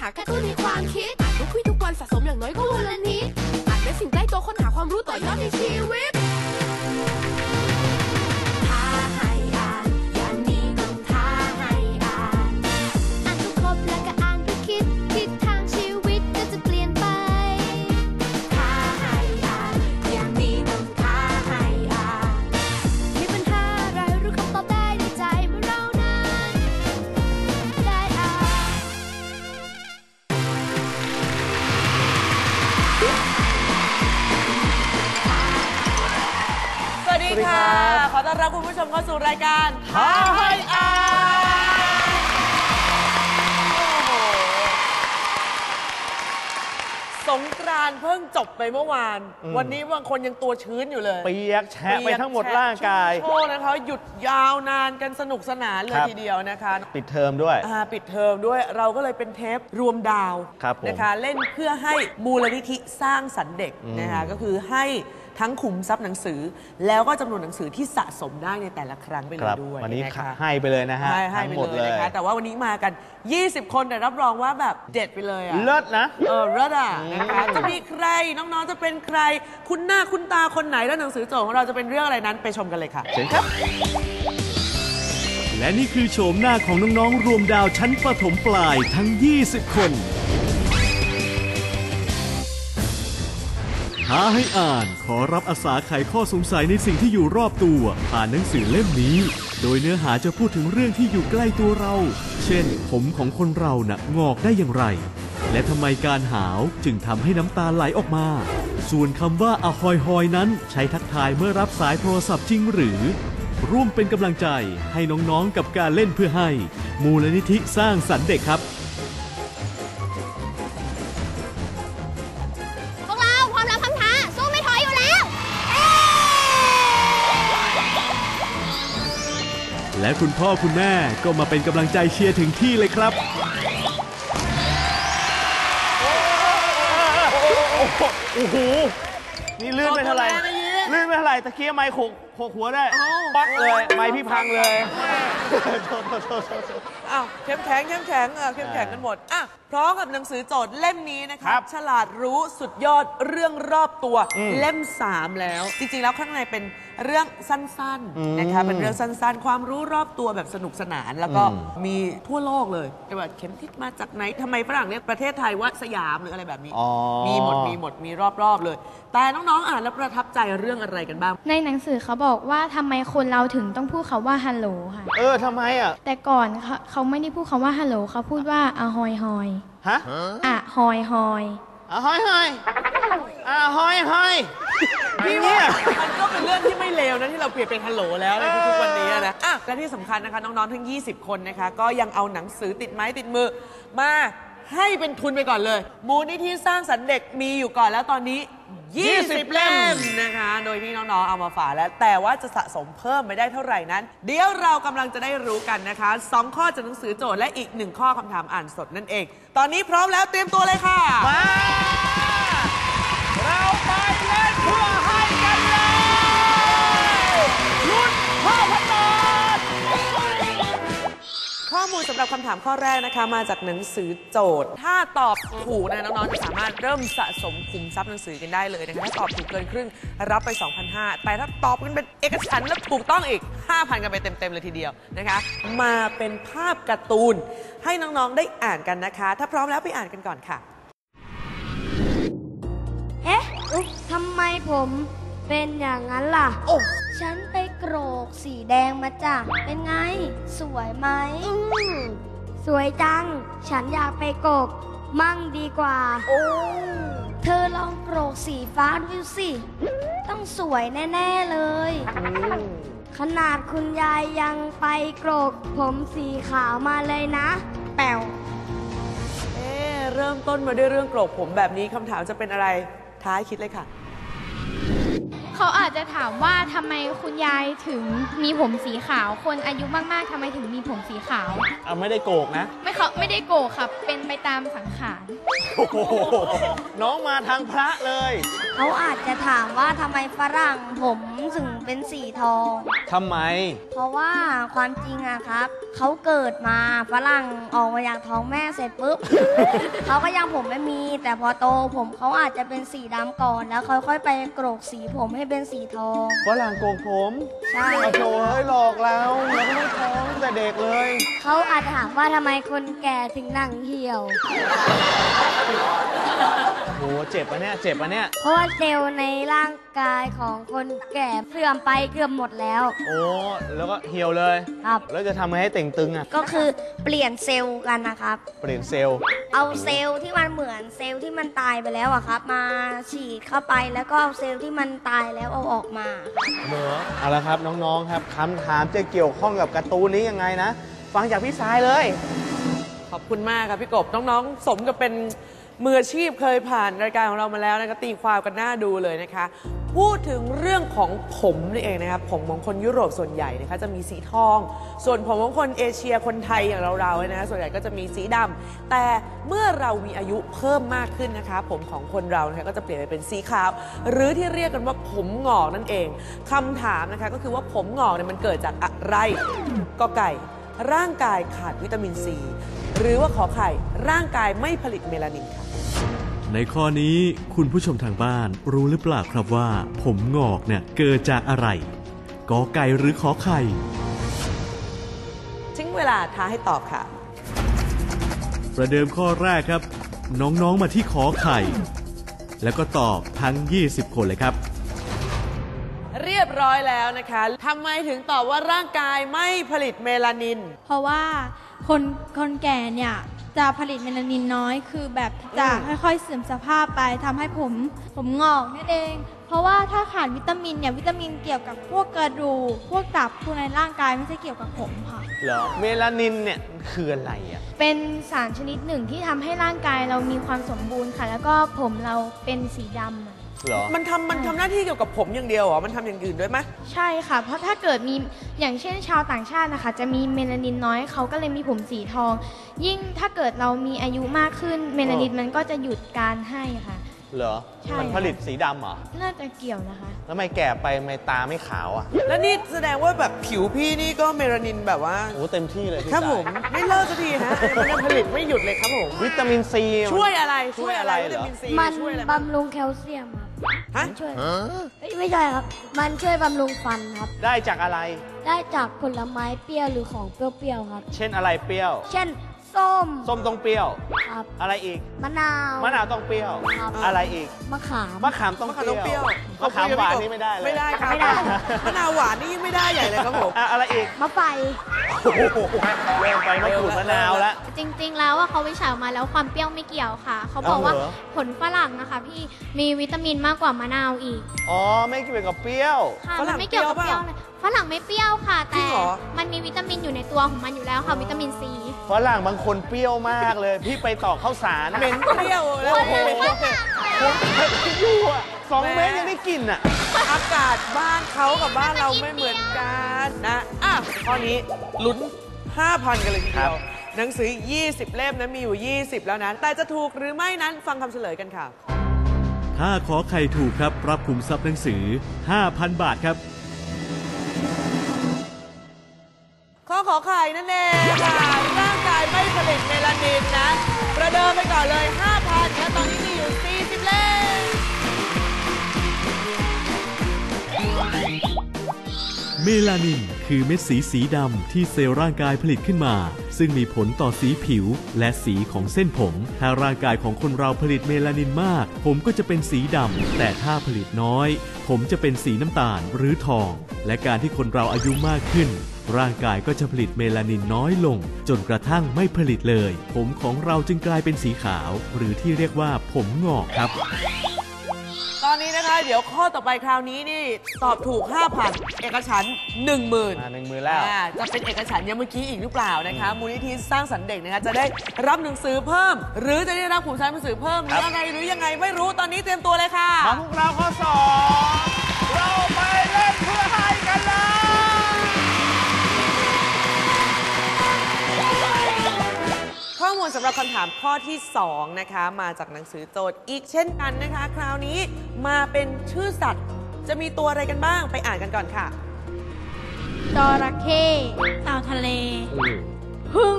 หากระตุ้นในความคิดอ่านทุกคุยทุกวันสะสมอย่างน้อยก็วันละนิดอ่านเป็นสิ่งใกล้ตัวค้นหาความรู้ต่อยอดในชีวิต รับคุณผู้ชมเข้าสู่รายการท้าให้อ่านโอ้โหสงกรานต์เพิ่งจบไปเมื่อวานวันนี้บางคนยังตัวชื้นอยู่เลย เปียกแฉะไปทั้งหมดร่างกาย โชว์นะคะหยุดยาวนานกันสนุกสนานเลยครับ ทีเดียวนะคะปิดเทอมด้วย อ่าปิดเทอมด้วยเราก็เลยเป็นเทปรวมดาวครับผมนะคะ เล่นเพื่อให้มูลนิธิสร้างสรรค์เด็กนะคะก็คือให้ ทั้งขุมทรัพย์หนังสือ แล้วก็จำนวนหนังสือที่สะสมได้ในแต่ละครั้งไปเลคยรับด้วยวันนี้นะคะให้ไปเลยนะฮะให้ให้ทั้ไปงหมดเลเลยยนะคะแต่ว่าวันนี้มากัน 20 คนแต่รับรองว่าแบบเด็ดไปเลยอะ เลิศนะ เออเลิศอะนะคะจะมีใครน้องๆจะเป็นใคร คุณหน้าคุณตาคนไหนแล้วหนังสือโจทย์ของเราจะเป็นเรื่องอะไรนั้นไปชมกันเลยค่ะ เชิญครับ และนี่คือโฉมหน้าของน้อง ๆ รวมดาวชั้นประถมปลายทั้ง 20 คน ท้าให้อ่านขอรับอาสาไขข้อสงสัยในสิ่งที่อยู่รอบตัว ผ่านหนังสือเล่มนี้ โดยเนื้อหาจะพูดถึงเรื่องที่อยู่ใกล้ตัวเรา เช่น ผมของคนเราน่ะงอกได้อย่างไร และทำไมการหาวจึงทำให้น้ำตาไหลออกมา ส่วนคำว่าอหอยหอยนั้น ใช้ทักทายเมื่อรับสายโทรศัพท์จริงหรือ ร่วมเป็นกำลังใจให้น้องๆกับการเล่นเพื่อให้ มูลนิธิสร้างสรรค์เด็กครับ และคุณพ่อคุณแม่ก็มาเป็นกำลังใจเชียร์ถึงที่เลยครับ โอ้โห นี่ลื่นไปเท่าไหร่ตัวแรงนะยีลื่นไปเท่าไหร่ตะเกียบไม้โขกโขกหัวได้ ปักเลย ไม้พี่พังเลยโทษโทษโทษโทษโทษอ้าวเข้มแข็งเข้มแข็งเออเข้มแข็งกันหมดอะพร้อมกับหนังสือโจทย์เล่มนี้นะคครัรับบฉลาดรู้สุดยอดเรื่องรอบตัวเล่ม 3 แล้ว จริงๆ แล้วข้างในเป็นเรื่องสั้นๆนะคะเป็นเรื่องสั้นๆ ความรู้รอบตัวแบบสนุกสนาน แล้วก็มีทั่วโลกเลยแต่ว่าเข็มทิศมาจากไหนทำไมฝรั่งเรียกประเทศไทยว่าสยามหรืออะไรแบบนี้ อ๋อ มีหมดมีหมดมีรอบๆเลย แต่น้องๆอ่านแล้วประทับใจเรื่องอะไรกันบ้าง ในหนังสือเขาบอกว่าทำไมคนเราถึงต้องพูดคาว่าฮัลโหลค่ะ เออทำไมอะ แต่ก่อนเขาเขาไม่ได้พูดคาว่าฮัลโหลเขาพูดว่าอะฮอยฮอยฮะอะฮอยฮอยอะห้อยห้อยอะห้อยห้อยพี่เนี่ยมันก็เป็นเรื่องที่ไม่เลวนะที่เราเปลี่ยนเป็นฮัลโหลแล้วในทุกๆวันนี้นะอะและที่สำคัญนะคะน้องๆทั้ง 20 คนนะคะ ก็ยังเอาหนังสือติดไม้ติดมือมา ให้เป็นทุนไปก่อนเลย มูลนิธิสร้างสรรค์เด็กมีอยู่ก่อนแล้วตอนนี้ 20 เล่มนะคะ โดยที่น้องๆเอามาฝากแล้ว แต่ว่าจะสะสมเพิ่มไปได้เท่าไหร่นั้น เดี๋ยวเรากำลังจะได้รู้กันนะคะสองข้อจากหนังสือโจทย์และอีกหนึ่งข้อคำถามอ่านสดนั่นเอง ตอนนี้พร้อมแล้วเตรียมตัวเลยค่ะ มา เราไปเล่นเพื่อให้ สำหรับคำถามข้อแรกนะคะ มาจากหนังสือโจทย์ ถ้าตอบถูกนะน้องๆจะสามารถเริ่มสะสมคุมทรัพย์หนังสือกันได้เลยนะคะถ้าตอบถูกเกินครึ่งรับไป 2,500 แต่ถ้าตอบกันเป็นเอกฉันท์และถูกต้องอีก 5,000 กันไปเต็มๆเลยทีเดียวนะคะ มาเป็นภาพการ์ตูน ให้น้องๆได้อ่านกันนะคะ ถ้าพร้อมแล้วไปอ่านกันก่อนค่ะ เอ๊ะทำไมผมเป็นอย่างนั้นล่ะ โอ้ ฉันไปโกรกสีแดงมาจ้ะ เป็นไง สวยไหม สวยจัง ฉันอยากไปโกรกมั่งดีกว่า โอ้ เธอลองโกรกสีฟ้าดูสิ ต้องสวยแน่ ๆเลย ขนาดคุณยายยังไปโกรกผมสีขาวมาเลยนะ แป๋วเอ๊ะเริ่มต้นมาด้วยเรื่องโกรกผมแบบนี้คำถามจะเป็นอะไร ท้ายคิดเลยค่ะ เขาอาจจะถามว่าทำไมคุณยายถึงมีผมสีขาว คนอายุมากๆทำไมถึงมีผมสีขาว เอาไม่ได้โกกนะ ไม่เขาไม่ได้โกรธครับ เป็นไปตามสังขาร โอ้โหน้องมาทางพระเลยเขาอาจจะถามว่าทำไมฝรั่งผมถึงเป็นสีทอง ทำไม เพราะว่าความจริงอะครับ เขาเกิดมาฝรั่งออกมาจากท้องแม่เสร็จปุ๊บ เขาก็ยังผมไม่มี แต่พอโตผมเขาอาจจะเป็นสีดำก่อนแล้วค่อยๆไปโกรกสีผมให้เป็นสีทอง ฝรั่งโกกผมใช่เอาโถเฮ้ยหลอกเราเราก็ไม่ท้องตั้งแต่เด็กเลย เขาอาจจะถามว่าทำไมคนแก่ถึงหนังเหี่ยวโหเจ็บปะเนี่ย เจ็บปะเนี่ย เพราะว่าเซลล์ในร่าง กายของคนแก่เสื่อมไปเกือบหมดแล้ว โอ้แล้วก็เหี่ยวเลย ครับ แล้วจะทำไงให้เต่งตึงอะก็คือเปลี่ยนเซลล์กันนะครับ เปลี่ยนเซลล์เอาเซลล์ที่มันเหมือนเซลล์ที่มันตายไปแล้วอะครับ มาฉีดเข้าไปแล้วก็เอาเซลล์ที่มันตายแล้วเอาออกมา เหรอเอาละครับน้องๆครับคำถามจะเกี่ยวข้องกับการ์ตูนนี้ยังไงนะ ฟังจากพี่สายเลย ขอบคุณมากครับพี่กบน้องๆ สมกับเป็น มืออาชีพเคยผ่านรายการของเรามาแล้วนะคะตีความกันหน้าดูเลยนะคะ พูดถึงเรื่องของผมนี่เองนะครับผมของคนยุโรปส่วนใหญ่นะคะจะมีสีทอง ส่วนผมของคนเอเชียคนไทยอย่างเราๆนะส่วนใหญ่ก็จะมีสีดำแต่เมื่อเรามีอายุเพิ่มมากขึ้นนะคะ ผมของคนเรานะคะก็จะเปลี่ยนไปเป็นสีขาว หรือที่เรียกกันว่าผมหงอกนั่นเองคำถามนะคะก็คือว่าผมหงอกเนี่ยมันเกิดจากอะไรก็ไก่ร่างกายขาดวิตามินซีหรือว่าขอไข่ร่างกายไม่ผลิตเมลานินค่ะ ในข้อนี้คุณผู้ชมทางบ้านรู้หรือเปล่าครับว่า ผมงอกเนี่ยเกิดจากอะไรกอไก่หรือขอไข่ทิ้งเวลาท้าให้ตอบค่ะ ประเดิมข้อแรกครับ น้องๆมาที่ขอไข่ แล้วก็ตอบทั้ง 20 คนเลยครับ เรียบร้อยแล้วนะคะทำไมถึงตอบว่าร่างกายไม่ผลิตเมลานิน เพราะว่าคนคนแก่เนี่ย จะผลิตเมลานินน้อย คือแบบจะอืมค่อยๆเสื่อมสภาพไปทำให้ผมผมงอกนั่นเอง เพราะว่าถ้าขาดวิตามินเนี่ยวิตามินเกี่ยวกับพวกกระดูกพวกตับพวกในร่างกายไม่ใช่เกี่ยวกับผมค่ะเหรอเมลานินเนี่ยคืออะไรอะเป็นสารชนิดหนึ่งที่ทำให้ร่างกายเรามีความสมบูรณ์ค่ะ แล้วก็ผมเราเป็นสีดำอะ เหรอ มันทำมันทำหน้าที่เกี่ยวกับผมอย่างเดียวเหรอ มันทำอย่างอื่นด้วยไหมใช่ค่ะ เพราะถ้าเกิดมีอย่างเช่นชาวต่างชาตินะคะ จะมีเมลานินน้อยเขาก็เลยมีผมสีทอง ยิ่งถ้าเกิดเรามีอายุมากขึ้นเมลานินมันก็จะหยุดการให้ค่ะ เหรอ ใช่ มันผลิตสีดำเหรอ น่าจะเกี่ยวนะคะ แล้วทำไมแก่ไปทำไมตาไม่ขาวอะแล้วนี่แสดงว่าแบบผิวพี่นี่ก็เมลานินแบบว่า โอ้เต็มที่เลยพี่ครับสายผม ไม่เลิกสักทีฮะมันยังผลิตไม่หยุดเลยครับผม วิตามินซี ช่วยอะไรช่วยอะไรวิเหรตาอมินซีมันช่วยอะไรบำรุงแคลเซียมครับ ฮะช่วยเอ้ยไม่ใช่ครับ มันช่วยบำรุงฟันครับ ได้จากอะไร ได้จากผลไม้เปรี้ยวหรือของเปรี้ยวๆครับ เช่นอะไรเปรี้ยว เช่น ส้ม ส้มต้องเปรี้ยว ครับ อะไรอีก มะนาว มะนาวต้องเปรี้ยว ครับ อะไรอีก มะขาม มะขามต้องมะขามต้องเปรี้ยวมะขามหวานนี่ไม่ได้เลยไม่ได้ครับไม่ได้ มะนาวหวานนี่ยิ่งไม่ได้ใหญ่เลยครับผม อะอะไรอีกมะไฟ โอ้โหเริ่มไปมะกรูดมะนาวแล้ว จริงๆ แล้วว่าเขาวิจัยออกมาแล้วความเปรี้ยวไม่เกี่ยวค่ะ เขาบอกว่าเอาเหรอ ผลฝรั่งนะคะพี่มีวิตามินมากกว่ามะนาวอีกอ๋อไม่เกี่ยวกับเปรี้ยว ค่ะฝรั่มันงไม่เกี่ยวกับเปเปรี้รี้ยยววเลยฝรั่งไม่เปรี้ยวค่ะ จริแต่งเหรอ มันมีวิตามินอยู่ในตัวของมันอยู่แล้วค่ะ วิตามินซี ฝรั่งบางคนเปรี้ยวมากเลย พี่ไปต่อข้าวสารเหม็นเปรี้ยวแล้วโอ้โหผมไม่อยู่อะสองเมตรยังได้กลิ่นอะ อากาศบ้านเขากับบ้านเราไม่เหมือนกันนะอะข้อนี้ลุ้น 5,000 กันเลยทีเดียว หนังสือ 20 เล่มนะมีอยู่ 20 แล้วนั้น แต่จะถูกหรือไม่นั้นฟังคำเฉลยกันค่ะ ถ้าขอไข่ถูกครับ รับคุมทรัพย์หนังสือ 5,000 บาทครับ ข้อขอไข่นั่นเองค่ะ ร่างกายไม่ผลิตเมลานินนะ ประเดิมไปก่อนเลย 5,000และตอนนี้มีอยู่ 40 เล่มเมลานินคือเม็ดสีสีดำที่เซลล์ร่างกายผลิตขึ้นมา ซึ่งมีผลต่อสีผิวและสีของเส้นผม ถ้าร่างกายของคนเราผลิตเมลานินมาก ผมก็จะเป็นสีดำแต่ถ้าผลิตน้อย ผมจะเป็นสีน้ำตาลหรือทอง และการที่คนเราอายุมากขึ้น ร่างกายก็จะผลิตเมลานินน้อยลง จนกระทั่งไม่ผลิตเลย ผมของเราจึงกลายเป็นสีขาว หรือที่เรียกว่าผมงอกครับ ตอนนี้นะคะ เดี๋ยวข้อต่อไปคราวนี้นี่ตอบถูก 5,000 เอกฉันท์10,000 อ่าหนึ่งมือแล้ว อ่าจะเป็นเอกฉันท์อยังเมื่อกี้อีกหรือเปล่านะคะ มูลนิธิสร้างสรรค์เด็กนะคะจะได้รับหนังสือเพิ่ม หรือจะได้รับขุมทรัพย์หนังสือเพิ่มหรือยังไงหรือยังไงไม่รู้ตอนนี้เตรียมตัวเลยค่ะมาพวกเราข้อสองเรา ข้อมูลสำหรับคำถามข้อที่ 2 นะคะ มาจากหนังสือโจทย์อีกเช่นกันนะคะ คราวนี้มาเป็นชื่อสัตว์ จะมีตัวอะไรกันบ้างไปอ่านกันก่อนค่ะ จระเข้เต่าทะเลพึ่ง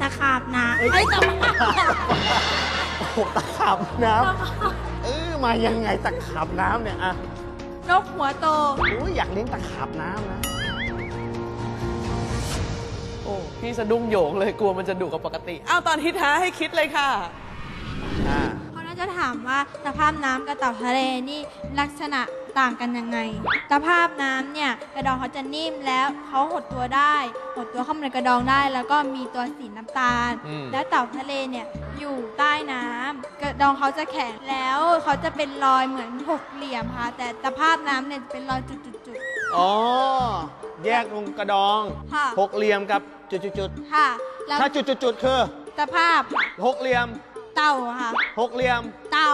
ตะขาบน้ำเอ้ยตะขาบโอ้โหตะขาบน้ำเออมายังไงตะขาบน้ำเนี่ยอะนกหัวโต อุ้ยอยากเลี้ยงตะขาบน้ำนะ พี่สะดุ้งโหยงเลยกลัวมันจะดุกว่าปกติ อ้าวตอนที่ท้าให้คิดเลยค่ะอ่าเขาน่าจะถามว่าสภาพน้ำกับเต่าทะเลนี่ลักษณะต่างกันยังไง สภาพน้ำเนี่ยกระดองเขาจะนิ่มแล้วเขาหดตัวได้ หดตัวเข้ามาในกระดองได้ แล้วก็มีตัวสีน้ำตาล อืม แล้วเต่าทะเลเนี่ยอยู่ใต้น้ำกระดองเขาจะแข็งแล้วเขาจะเป็นรอยเหมือนหกเหลี่ยมค่ะ แต่สภาพน้ำเนี่ยเป็นรอยจุดๆ อ๋อ แยกตรงกระดอง ค่ะ หกเหลี่ยมกับจุดๆๆค่ะ แล้วๆถ้าจุดๆๆคือสภาพหกเหลี่ยม เต่าค่ะ หกเหลี่ยม เต่า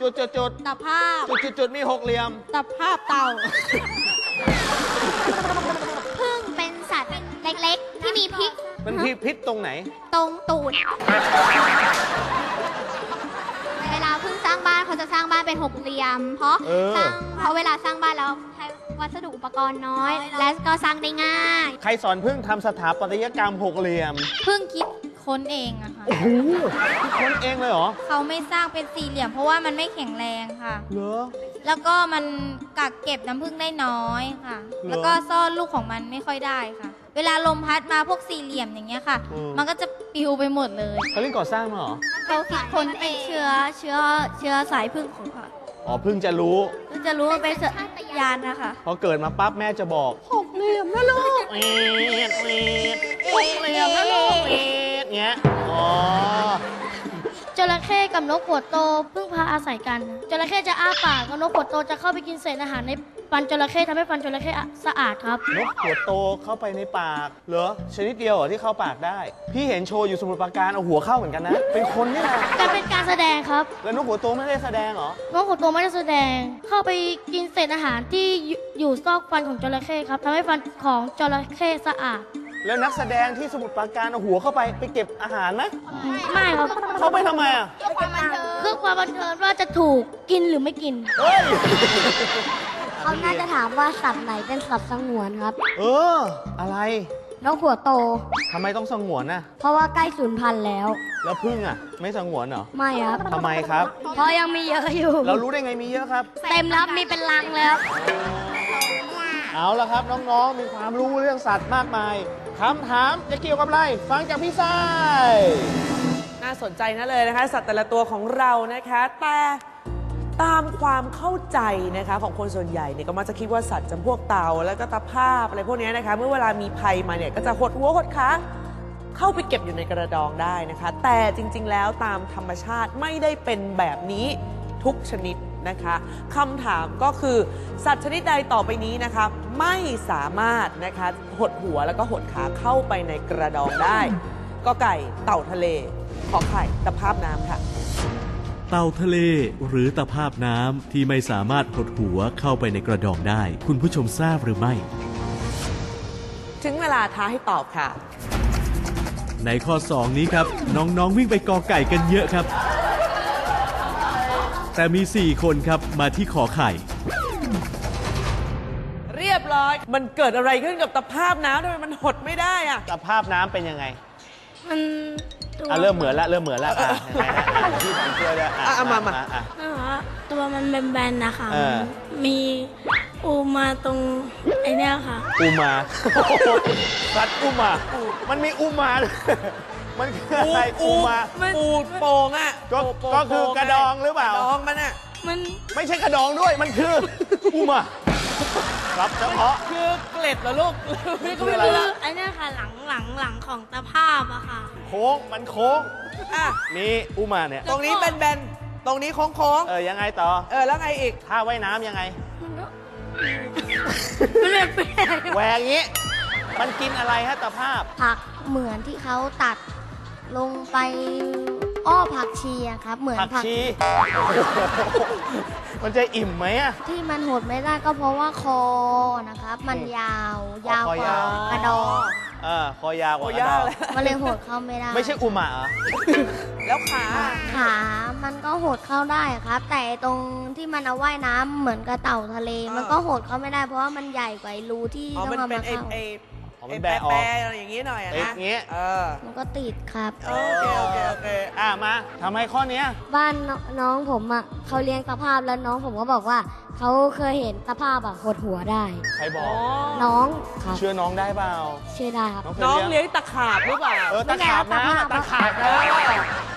จุดๆสภาพๆจุดๆๆมีหกเหลี่ยมสภาพเต่า พึ่งเป็นสัตว์เล็กๆ ที่มีพิษมันพิพิษตรงไหน ตรงตูด เวลาพึ่งสร้างบ้านเขาจะสร้างบ้านเป็นหกเหลี่ยม เพราะเออ สร้างเพราะเวลาสร้างบ้านแล้วใช้ วัสดุอุปกรณ์น้อย และก็สร้างได้ง่าย ใครสอนพึ่งทำสถาปัตยกรรมหกเหลี่ยม เพิ่งคิดค้นเองอะค่ะ โอ้โหคิดค้นเองเลยเหรอ เขาไม่สร้างเป็นสี่เหลี่ยมเพราะว่ามันไม่แข็งแรงค่ะ เหรอ แล้วก็มันกักเก็บน้ำผึ้งได้น้อยค่ะ แล้วก็ซ่อนลูกของมันไม่ค่อยได้ค่ะ เวลาลมพัดมาพวกสี่เหลี่ยมอย่างเงี้ยค่ะ อืม มันก็จะปลิวไปหมดเลย เขาเล่นก่อสร้างมาเหรอ เขาคิดค้นเป็นเชื้อเชื้อเชื้อสายพึ่งของเขา อ๋อพึ่งจะรู้ก็จะรู้ว่าเป็นสัญญาณนะคะพอเกิดมาปั๊บแม่จะบอกหกเหลี่ยมนะลูกเอ็ดเอ็ดหกเหลี่ยมนะลูกเอ็ดเงี้ยอ๋อจระเข้กับนกหัวโตพึ่งพาอาศัยกันจระเข้จะอ้าปากแล้วนกหัวโตจะเข้าไปกินเศษอาหารใน ฟันจระเข้ทำให้ฟันจระเข้สะอาดครับ นกหัวโตเข้าไปในปากเหรอชนิดเดียวเหรอที่เข้าปากได้ พี่เห็นโชว์อยู่สมุทรปราการเอาหัวเข้าเหมือนกันนะ เป็นคนนี่นะแต่เป็นการแสดงครับแล้วนกหัวโตไม่ได้แสดงเหรอนกหัวโตไม่ได้แสดง เข้าไปกินเศษอาหารที่อยู่อยู่ซอกฟันของจระเข้ครับทำให้ฟันของจระเข้สะอาด แล้วนักแสดงที่สมุทรปราการเอาหัวเข้าไปไปเก็บอาหารไหมไม่ครับเข้าไปทำไมอะ เพื่อความบันเทิงว่าจะถูกกินหรือไม่กิน เฮ้ย เขาน่าจะถามว่าสัตว์ไหนเป็นสัตว์สงวนครับ เออ อะไรนกหัวโต ทำไมต้องสงวนน่ะ เพราะว่าใกล้สูญพันธุ์แล้ว แล้วพึ่งอะ ไม่สงวนเหรอไม่ครับทำไมครับ เพราะยังมีเยอะอยู่ เรารู้ได้ไงมีเยอะครับ เต็มแล้วมีเป็นลังแล้ว เอาละครับน้องๆ มีความรู้เรื่องสัตว์มากมายคำถามจะเกี่ยวกับอะไร ฟังจากพี่ทราย น่าสนใจนะเลยนะคะ สัตว์แต่ละตัวของเรานะคะ แต่ ตามความเข้าใจนะคะของคนส่วนใหญ่เนี่ยก็มักจะคิดว่าสัตว์จำพวกเต่าแล้วก็ตะภาพอะไรพวกเนี้ยนะคะ เมื่อเวลามีภัยมาเนี่ยก็จะหดหัวหดขาเข้าไปเก็บอยู่ในกระดองได้นะคะ แต่จริงๆแล้วตามธรรมชาติไม่ได้เป็นแบบนี้ทุกชนิดนะคะคำถามก็คือสัตว์ชนิดใดต่อไปนี้นะคะ ไม่สามารถนะคะหดหัวแล้วก็หดขาเข้าไปในกระดองได้ ก็ไก่เต่าทะเล ขอไข่ตะภาพน้ำค่ะ เต่าทะเลหรือตะภาพน้ำที่ไม่สามารถหดหัวเข้าไปในกระดองได้ คุณผู้ชมทราบหรือไม่ ถึงเวลาท้าให้ตอบค่ะ ในข้อ 2 นี้ครับ น้อง ๆ วิ่งไปกอไก่กันเยอะครับ แต่มี 4 คนครับมาที่ขอไข่ เรียบร้อย มันเกิดอะไรขึ้นกับตะภาพน้ำทำไมมันหดไม่ได้อะสภาพน้ำเป็นยังไง มัน ตัวอะเริ่มเหมือนละเริ่มเหมือนละอะยังไงฮะอะพี่ผมช่วยด้วยอะเอามามา อะตัวมันแบนๆนะคะเออ มีอูมาตรงไอเนี้ยค่ะอุมาสัตว์อุมา มันมีอุมาด้วยมันคืออะไรอุมาปูดโป่งอะก็โป่งก็คือกระดองหรือเปล่า กระดองมันอะมันไม่ใช่กระดองด้วย มันคืออุมาค รับเฉพาะ คือเกล็ดเหรอลูกพี่ก็คือไม่อะไรรู้คือละไอเนี้ยค่ะหลังหลังหลังของตะภาพอะค่ะ โค้งมันโค้งอะนี่อุมาเนี่ย ตรงนี้แบนๆ ตรงนี้โค้งเออยังไงต่อๆ เออ แล้วไงอีก ท่าว่ายน้ำยังไง มันแบบแปลกแหวงงี้ มันกินอะไรฮะตะภาพ ผักเหมือนที่เขาตัดลงไปอ้อผักชีอะครับ เหมือนผักผักชี มันจะอิ่มไหมอะ ที่มันหดไม่ได้ก็เพราะว่าคอนะครับ มันยาว ยาวคอกว่ายาว กระดองเออคอยาวกว่าโอ้กระยาดกองเลย มันเลยหดเข้าไม่ได้ไม่ใช่อุมะเหรอแล้วขาขา มันก็หดเข้าได้ครับ แต่ตรงที่มันเอาว่ายน้ำเหมือนกับเต่าทะเล มันก็หดเข้าไม่ได้เพราะว่ามันใหญ่กว่าไอ้รูที่อ๋อต้อมันงเอาเป็นมาไอ้เข้า ไอ้อ๋อมั ไอ้นแปแบะออกะๆอะไรอย่างงี้หน่อยอะติดนะงี้ เออมันก็ติดครับ โอเคโอเคโอเคอะมาทำไมข้อเนี้ย บ้านน้องผมอะเขาเลี้ยงตะภาพแล้วน้องผมก็บอกว่า เขาเคยเห็นตะภาพอะหดหัวได้ ใครบอกน้องครับเชื่อน้องได้เปล่าเชื่อได้ครับเคยน้องเลี้ยงเลี้ยงตะขาบหรือเปล่า เออตะขาบนะตะขาบนะ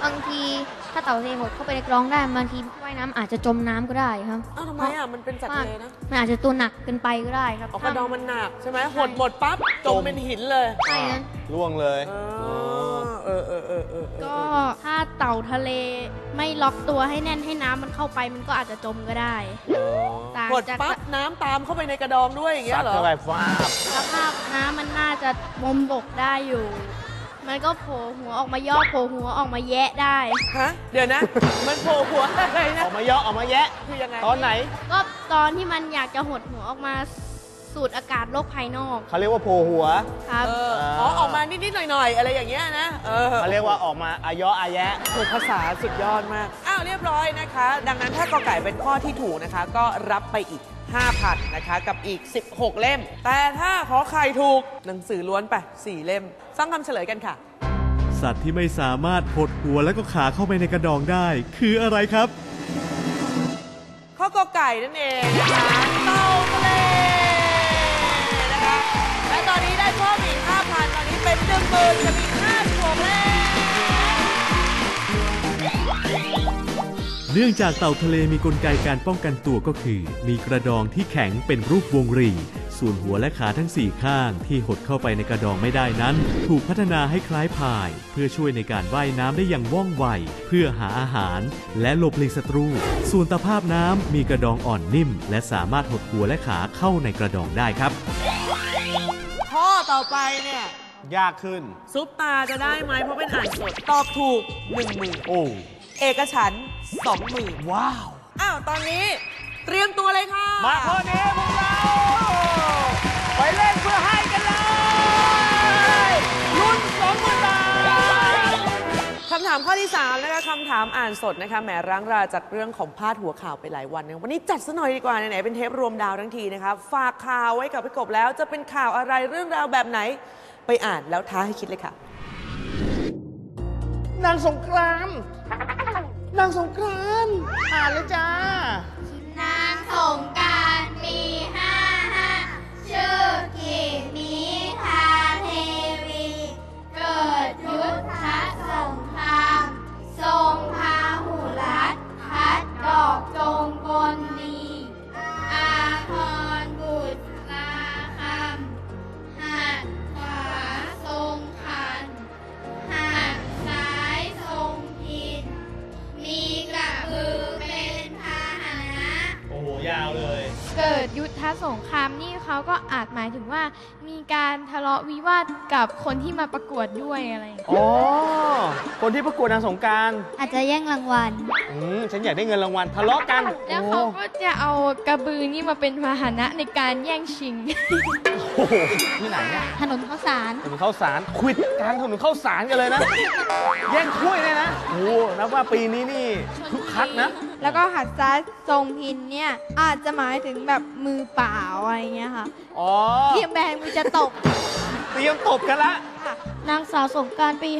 บางที ถ้าเต่าทะเลหดเข้าไปในกรองได้บางทีว่ายน้ำอาจจะจมน้ำก็ได้ครับอ้าวทำไมอะ มันเป็นสัตว์ทะเลนะมันอาจจะตัวหนักเกินไปก็ได้ครับออกกระดองมันหนักใช่ไหมหดหมดปั๊บจมเป็นหินเลยใช่นั้น ล่วงเลยอ๋อเออเออเออเออเออก็ถ้าเต่าทะเลไม่ล็อกตัวให้แน่นให้น้ำมันเข้าไปมันก็อาจจะจมก็ได้ต่างหดจากปั๊บน้ำตามเข้าไปในกระดองด้วยอย่างเงี้ซัยดเหรอเข้าไปฟาบ สภาพน้ำมันน่าจะมมบกได้อยู่ มันก็โผล่หัวออกมาย่อโผล่หัวออกมาแยะได้ ฮะ เดี๋ยวนะ มันโผล่หัวอะไรอนะ อกมาเยอะออกมาแยะ คือยังไง ตอนไหนก็ตอนที่มันอยากจะหดหัวออกมาสูดอากาศโลกภายนอกเขาเรียกว่าโผล่หัว ครับ เอออ๋อ ออกมานิด ๆ หน่อย ๆ อะไรอย่างเงี้ยนะ เออเขาเรียกว่าออกมาอายออายะโอ้ภาษาสุดยอดมาก อ้าว เรียบร้อยนะคะ ดังนั้นถ้ากอไก่เป็นข้อที่ถูกนะคะ ก็รับไปอีก 5,000นะคะ กับอีก 16 เล่ม แต่ถ้าขอไข่ถูกหนังสือล้วนไป 4 เล่มฟังคำเฉลยกันค่ะ สัตว์ที่ไม่สามารถหดหัวและก็ขาเข้าไปในกระดองได้ คืออะไรครับ ข้อกอไก่นั่นเองนะคะเต่าทะเลนะคะและตอนนี้ได้เพิ่มอีก5,000 ตอนนี้เป็น1 0 0 0 0กับอีก56เล่ม เนื่องจากเต่าทะเลมีกลไกการป้องกันตัวก็คือ มีกระดองที่แข็งเป็นรูปวงรี ส่วนหัวและขาทั้งสี่ข้างที่หดเข้าไปในกระดองไม่ได้นั้น ถูกพัฒนาให้คล้ายพาย เพื่อช่วยในการว่ายน้ำได้อย่างว่องไว เพื่อหาอาหาร และหลบหลีกศัตรู ส่วนตะภาพน้ำมีกระดองอ่อนนิ่ม และสามารถหดหัวและขาเข้าในกระดองได้ครับ ข้อต่อไปเนี่ยยากขึ้น ซุปตาจะได้ไหมเพราะเป็นอ่านสดตอบถูก1หมื่นโอ้ เอกฉันท์ สองหมื่นว้าว อ้าว ตอนนี้เตรียมตัวเลยค่ะ มาข้อนี้พวกเรา ไปเล่นเพื่อให้กันเลยลุ้นสองหมื่นบาทคำถามข้อที่ 3 นะคะคำถามอ่านสดนะคะแหมร้างราจากเรื่องของพาดหัวข่าวไปหลายวันนะวันนี้จัดซะหน่อยดีกว่า ไหนๆเป็นเทปรวมดาวทั้งทีนะคะฝากข่าวไว้กับพี่กบแล้วจะเป็นข่าวอะไรเรื่องราวแบบไหน ไปอ่านแล้วท้าให้คิดเลยค่ะ นางสงกรานต์ นางสงกรานต์อ่านเลยจ้านางสงการปีห้าห้าชื่อกิมิ มาประกวดด้วยอะไรอย่างเงี้ยอ๋อ คนที่ประกวดนางสงกรารอาจจะแย่งรางวัล อืมฉันอยากได้เงินรางวัลทะเลาะกันแล้วเขาก็จะเอากระบือนี่มาเป็นพาหนะในการแย่งชิง โอ้โหที่ไหนเนี่ยถนนข้าวสาร ถนนข้าวสารควิดกลางถนนข้าวสารกันเลยนะ แย่งถ้วยเลยนะโอ้โหนับว่าปีนี้นี่คึกคักนะ แล้วก็หัดซ้ายทรงพินเนี่ยอาจจะหมายถึงแบบมือเปล่าอะไรเงี้ยค่ะอ๋อ เทียมแบงมือจะตบเตรียมตบกันละ นางสาวสงกรารปี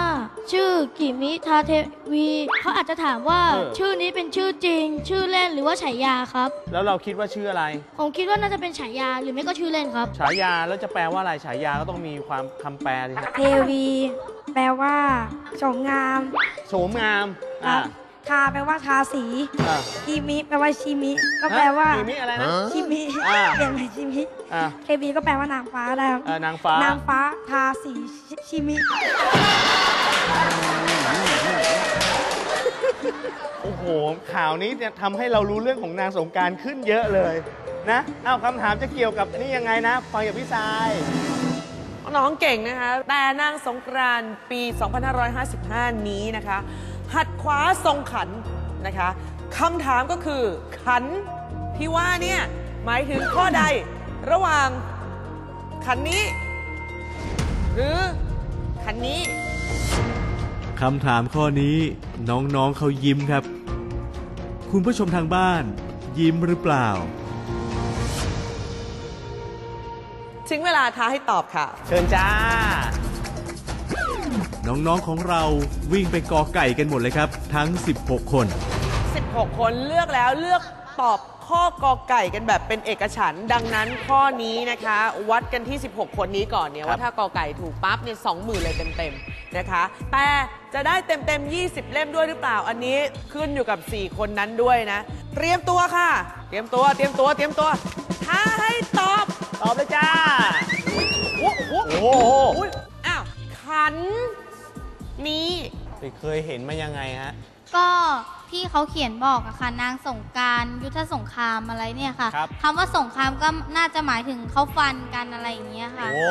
55 ชื่อกิมิทาเทวี เขาอาจจะถามว่าเออ ชื่อนี้เป็นชื่อจริง ชื่อเล่นหรือว่าฉายาครับ แล้วเราคิดว่าชื่ออะไร ผมคิดว่าน่าจะเป็นฉายาหรือไม่ก็ชื่อเล่นครับ ฉายาแล้วจะแปลว่าอะไรฉายาก็ต้องมีความคำแปลสิฮะเทวี แปลว่าสงงาม โฉมงามอ่า ทาแปลว่าทาสีอ่าชีมิแปลว่าชิมิ ก็แปลว่ามีมิอะไรนะ ชิมิอ่า เปลี่ยนเป็นชิมิอ่าเทวีก็แปลว่านางฟ้าได้ครับเอ่อนางฟ้า นางฟ้าทาสีชิชิมิ โอ้โห ข่าวนี้เนี่ยทำให้เรารู้เรื่องของนางสงกรารขึ้นเยอะเลยนะ เอ้าคำถามจะเกี่ยวกับนี่ยังไงนะฟังจากพี่ทราย น้องเก่งนะคะ แต่นางสงกรานต์ปี 2555 นี้นะคะ หัดขวาทรงขันนะคะคำถามก็คือ ขันที่ว่าเนี่ยหมายถึงข้อใดระหว่างขันนี้ หรือขันนี้คำถามข้อนี้น้องๆเขายิ้มครับ คุณผู้ชมทางบ้าน ยิ้มหรือเปล่า ถึงเวลาท้าให้ตอบค่ะ เชิญจ้า น้องๆของเราวิ่งไปกอไก่กันหมดเลยครับ ทั้ง 16 คน 16 คนเลือกแล้วเลือกตอบข้อกอไก่กันแบบเป็นเอกฉันท์ดังนั้นข้อนี้นะคะ วัดกันที่ 16 คนนี้ก่อนเนี่ยครับว่าถ้ากอไก่ถูกปั๊บเนี่ยสองหมื่นเลยเต็มๆนะคะ แต่จะได้เต็มๆ 20 เล่มด้วยหรือเปล่า อันนี้ขึ้นอยู่กับ 4 คนนั้นด้วยนะ เตรียมตัวค่ะ เตรียมตัวเตรียมตัวเตรียมตัวท้าให้ตอบตอบเลยจ้าโอ้โหโอ้โหอุ๊ยอ้าวขัน นี้ไปเคยเห็นมายังไงฮะ ก็ที่เขาเขียนบอกอะค่ะนางสงกรารยุทธสงครามอะไรเนี่ยค่ะครับ คำว่าสงครามก็น่าจะหมายถึงเขาฟันกันอะไรอย่างเงี้ยค่ะ โอ้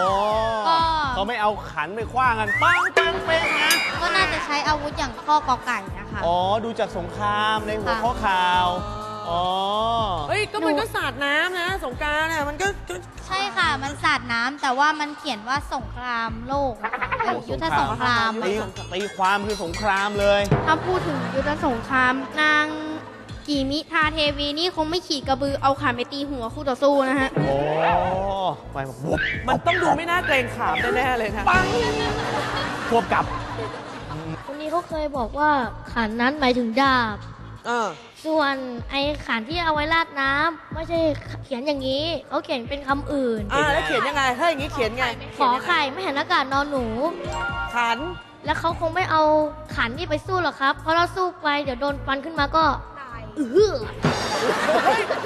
ก็ เขาไม่เอาขันไปคว้างกันปังปังเป้งนะ ก็น่าจะใช้อาวุธอย่างข้อกอไก่นะคะอ๋อ ดูจากสงครามในหัวค่ะข้อข่าว อ๋อ เฮ้ย ก็มันก็สาดน้ำนะ สงกรารน่ะ มันก็ก็ ใช่ค่ะ มันสาดน้ำแต่ว่ามันเขียนว่าสงครามโลกอะค่ะ เออยุทธสงครามตีตีความคือสงครามเลย ถ้าพูดถึงยุทธสงครามนางกีมิทาเทวีนี่คงไม่ขี่กระบือเอาขานไปตีหัวคู่ต่อสู้นะฮะ โอ้ไปแบบวบมันต้องดูไม่น่าเกรงขามแน่ๆเลยนะควบกับ คนนี้เขาเคยบอกว่าขันนั้นหมายถึงดาบ เออ ส่วนไอ้ขันที่เอาไว้ราดน้ำไม่ใช่เขียนอย่างนี้เขาเขียนเป็นคำอื่น อ่าแล้วเขียนยังไงเฮ้ยอย่างนี้เขียนไงขอไข่ไม่เห็นอากาศนอนหนู ขัน แล้วเขาคงไม่เอาขันนี่ไปสู้หรอกครับ เพราะเราสู้ไปเดี๋ยวโดนฟันขึ้นมาก็เออ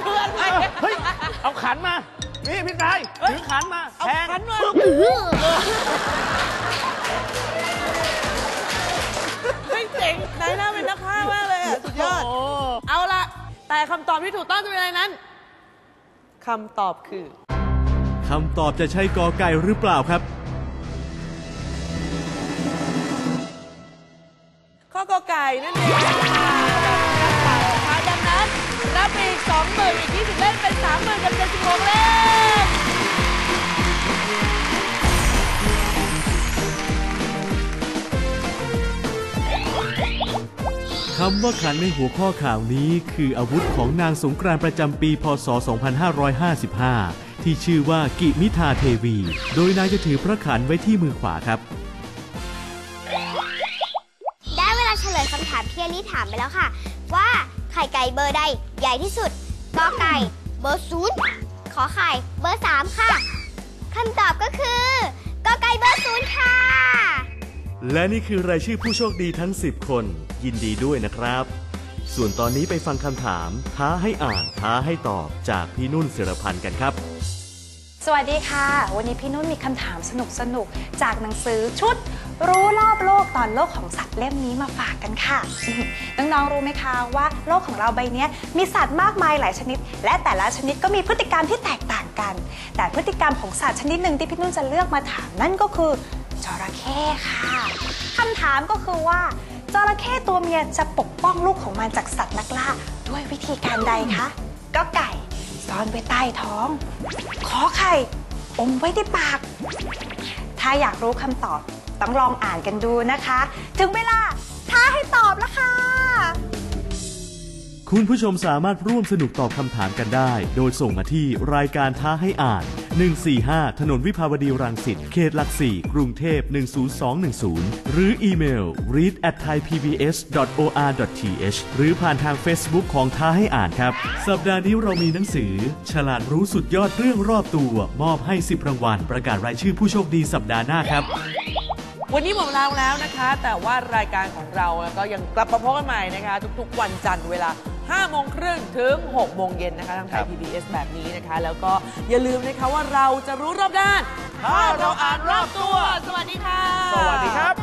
เพื่อนไปเฮ้ย เอาขันมา นี่พี่ชายถือขันมาเอาแทงขันมาเออเฮ้ยเจ๋งนายหน้าเป็นนักฆ่ามากเลยอะ สุดยอด โอ้เอาละแต่คำตอบที่ถูกต้องจะเป็นอะไรนั้นคำตอบคือ คำตอบจะใช่กอไก่หรือเปล่าครับ ข้อกอไก่นั่นเองค่ะค่ะดังนั้น รับไปอีกสองหมื่นอีกยี่สิบเล่มเป็นสามหมื่นกับเจ็ดสิบหกเล่ม คำว่าขันในหัวข้อข่าวนี้คืออาวุธของนางสงกรานต์ประจำปี พศ 2555 ที่ชื่อว่ากิมิทาเทวี โดยนางจะถือพระขันไว้ที่มือขวาครับ ได้เวลาเฉลยคำถามที่อลิถามไปแล้วค่ะ ว่าไข่ไก่เบอร์ใดใหญ่ที่สุดกอไก่ เบอร์ศูนย์ขอไข่เบอร์สามค่ะคำตอบก็คือกอไก่เบอร์ศูนย์ค่ะ และนี่คือรายชื่อผู้โชคดีทั้ง 10 คน ยินดีด้วยนะครับ ส่วนตอนนี้ไปฟังคำถาม ท้าให้อ่านท้าให้ตอบจากพี่นุ่นศิรพันธ์กันครับ สวัสดีค่ะ วันนี้พี่นุ่นมีคำถามสนุกๆจากหนังสือชุด รู้รอบโลกตอนโลกของสัตว์เล่มนี้มาฝากกันค่ะ น้องๆรู้ไหมคะว่าโลกของเราใบเนี้ยมีสัตว์มากมายหลายชนิด และแต่ละชนิดก็มีพฤติกรรมที่แตกต่างกัน แต่พฤติกรรมของสัตว์ชนิดหนึ่งที่พี่นุ่นจะเลือกมาถามนั่นก็คือจระเข้ค่ะคำถามก็คือว่า จระเข้ตัวเมียจะปกป้องลูกของมันจากสัตว์นักล่าด้วยวิธีการใดคะก็ไก่ซ่อนไว้ใต้ท้อง ขอไข่อมไว้ที่ปาก ถ้าอยากรู้คำตอบ ต้องลองอ่านกันดูนะคะ ถึงเวลาท้าให้ตอบแล้วค่ะ คุณผู้ชมสามารถร่วมสนุกตอบคำถามกันได้ โดยส่งมาที่รายการท้าให้อ่าน 145 ถนนวิภาวดีรังสิต เขตหลักสี่กรุงเทพ 10210 หรืออีเมล read at thaipbs.or.th หรือผ่านทาง Facebook ของท้าให้อ่านครับ สัปดาห์นี้เรามีหนังสือ ฉลาดรู้สุดยอดเรื่องรอบตัว มอบให้ 10 รางวัล ประกาศรายชื่อผู้โชคดีสัปดาห์หน้าครับวันนี้หมดเวลาแล้วนะคะ แต่ว่ารายการของเราก็ยังกลับมาพบกันใหม่นะคะ ทุกๆ วันจันทร์เวลา 5โมงครึ่งถึง6โมงเย็นนะคะทางไทครัยบ PBS แบบนี้นะคะ แล้วก็อย่าลืมนะคะว่าเราจะรู้รอบด้าน ถ้าเราอ่านรอบตัว สวัสดีค่ะ สวัสดีครับ